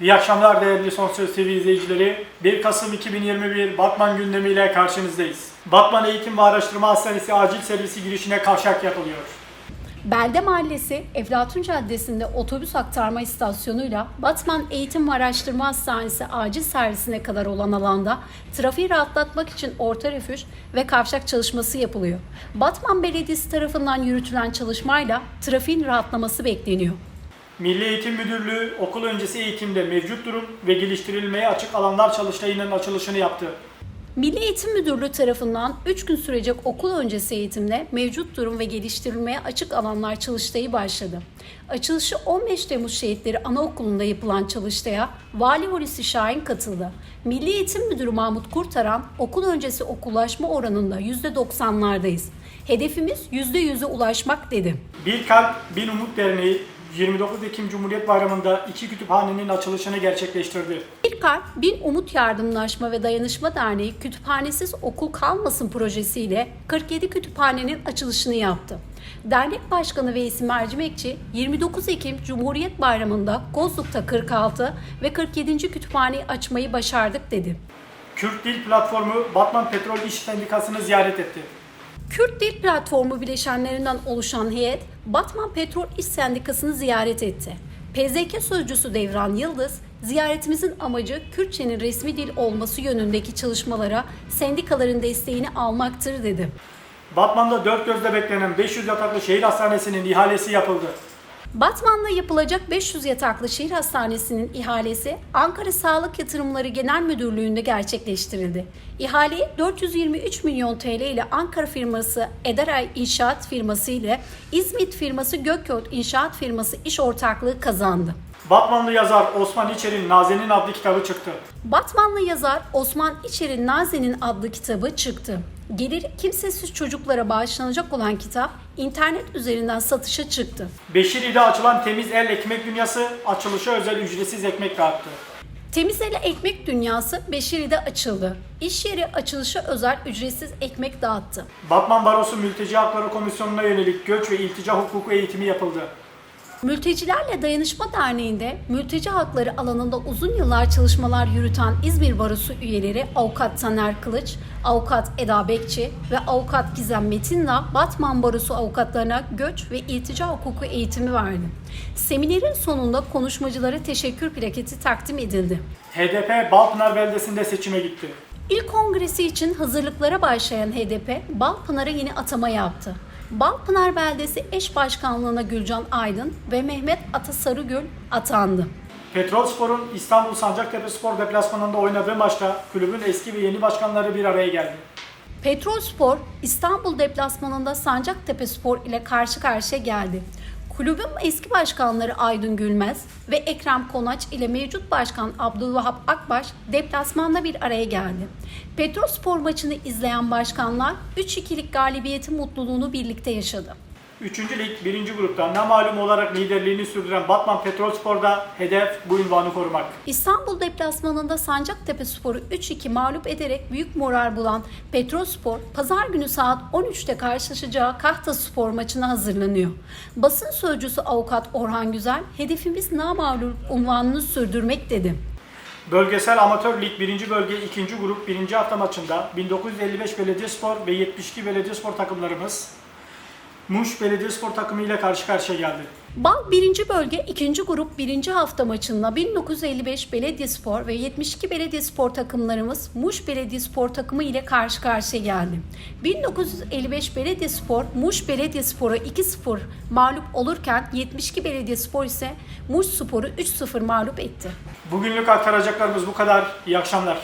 İyi akşamlar değerli Son Söz TV izleyicileri. 1 Kasım 2021 Batman gündemiyle karşınızdayız. Batman Eğitim ve Araştırma Hastanesi acil servisi girişine kavşak yapılıyor. Belde Mahallesi, Eflatun Caddesi'nde otobüs aktarma istasyonuyla Batman Eğitim ve Araştırma Hastanesi acil servisine kadar olan alanda trafiği rahatlatmak için orta refüj ve kavşak çalışması yapılıyor. Batman Belediyesi tarafından yürütülen çalışmayla trafiğin rahatlaması bekleniyor. Milli Eğitim Müdürlüğü okul öncesi eğitimde mevcut durum ve geliştirilmeye açık alanlar çalıştayının açılışını yaptı. Milli Eğitim Müdürlüğü tarafından 3 gün sürecek okul öncesi eğitimde mevcut durum ve geliştirilmeye açık alanlar çalıştayı başladı. Açılışı 15 Temmuz Şehitleri Anaokulu'nda yapılan çalıştaya Vali Hulusi Şahin katıldı. Milli Eğitim Müdürü Mahmut Kurtaran, okul öncesi okullaşma oranında %90'lardayız. Hedefimiz %100'e ulaşmak dedi. Bir Kalp Bir Umut Derneği 29 Ekim Cumhuriyet Bayramı'nda iki kütüphanenin açılışını gerçekleştirdi. Bir Kalp, Bin Umut Yardımlaşma ve Dayanışma Derneği Kütüphanesiz Okul Kalmasın projesiyle 47 kütüphanenin açılışını yaptı. Dernek Başkanı Veysi Mercimekçi 29 Ekim Cumhuriyet Bayramı'nda Kozluk'ta 46 ve 47. kütüphaneyi açmayı başardık dedi. Kürt Dil Platformu Batman Petrol İş Sendikası'nı ziyaret etti. Kürt Dil Platformu bileşenlerinden oluşan heyet Batman Petrol İş Sendikası'nı ziyaret etti. PZK sözcüsü Devran Yıldız, ziyaretimizin amacı Kürtçenin resmi dil olması yönündeki çalışmalara sendikaların desteğini almaktır dedi. Batman'da dört gözle beklenen 500 yataklı şehir hastanesinin ihalesi yapıldı. Batman'da yapılacak 500 yataklı şehir hastanesinin ihalesi Ankara Sağlık Yatırımları Genel Müdürlüğü'nde gerçekleştirildi. İhaleyi 423 milyon TL ile Ankara firması Ederay İnşaat firması ile İzmit firması Gökyurt İnşaat firması iş ortaklığı kazandı. Batmanlı yazar Osman İçer'in Nazenin adlı kitabı çıktı. Batmanlı yazar Osman İçer'in Naze'nin adlı kitabı çıktı. Geliri kimsesiz çocuklara bağışlanacak olan kitap internet üzerinden satışa çıktı. Beşiri'de açılan Temiz El Ekmek Dünyası açılışa özel ücretsiz ekmek dağıttı. Temiz Ele Ekmek Dünyası Beşiri'de açıldı. İş yeri açılışa özel ücretsiz ekmek dağıttı. Batman Barosu Mülteci Hakları Komisyonu'na yönelik göç ve iltica hukuku eğitimi yapıldı. Mültecilerle Dayanışma Derneği'nde mülteci hakları alanında uzun yıllar çalışmalar yürüten İzmir Barosu üyeleri Avukat Taner Kılıç, Avukat Eda Bekçi ve Avukat Gizem Metin'la Batman Barosu avukatlarına göç ve iltica hukuku eğitimi verdi. Seminerin sonunda konuşmacılara teşekkür plaketi takdim edildi. HDP Balpınar beldesinde seçime gitti. İl kongresi için hazırlıklara başlayan HDP, Balpınar'a yeni atama yaptı. Balpınar Beldesi eş başkanlığına Gülcan Aydın ve Mehmet Ata Sarıgül atandı. Petrolspor'un İstanbul Sancaktepe Spor deplasmanında oynadığı maçta kulübün eski ve yeni başkanları bir araya geldi. Petrolspor İstanbul deplasmanında Sancaktepe Spor ile karşı karşıya geldi. Kulübün eski başkanları Aydın Gülmez ve Ekrem Konaç ile mevcut başkan Abdülvahap Akbaş deplasmanda bir araya geldi. Petrolspor maçını izleyen başkanlar 3-2'lik galibiyeti mutluluğunu birlikte yaşadı. 3. Lig 1. grupta namalum olarak liderliğini sürdüren Batman Petrolspor'da hedef bu ünvanı korumak. İstanbul deplasmanında Sancaktepe Spor'u 3-2 mağlup ederek büyük moral bulan Petrolspor, pazar günü saat 13'te karşılaşacağı Kahta Spor maçına hazırlanıyor. Basın sözcüsü avukat Orhan Güzel, hedefimiz namağlup unvanını sürdürmek dedi. Bölgesel Amatör Lig 1. Bölge 2. grup 1. hafta maçında 1955 Belediyespor ve 72 Belediyespor takımlarımız Muş Belediyespor takımı ile karşı karşıya geldi. Bal 1. bölge 2. grup 1. hafta maçında 1955 Belediyespor ve 72 Belediyespor takımlarımız Muş Belediyespor takımı ile karşı karşıya geldi. 1955 Belediyespor Muş Belediyespor'a 2-0 mağlup olurken 72 Belediyespor ise Muş Spor'u 3-0 mağlup etti. Bugünlük aktaracaklarımız bu kadar. İyi akşamlar.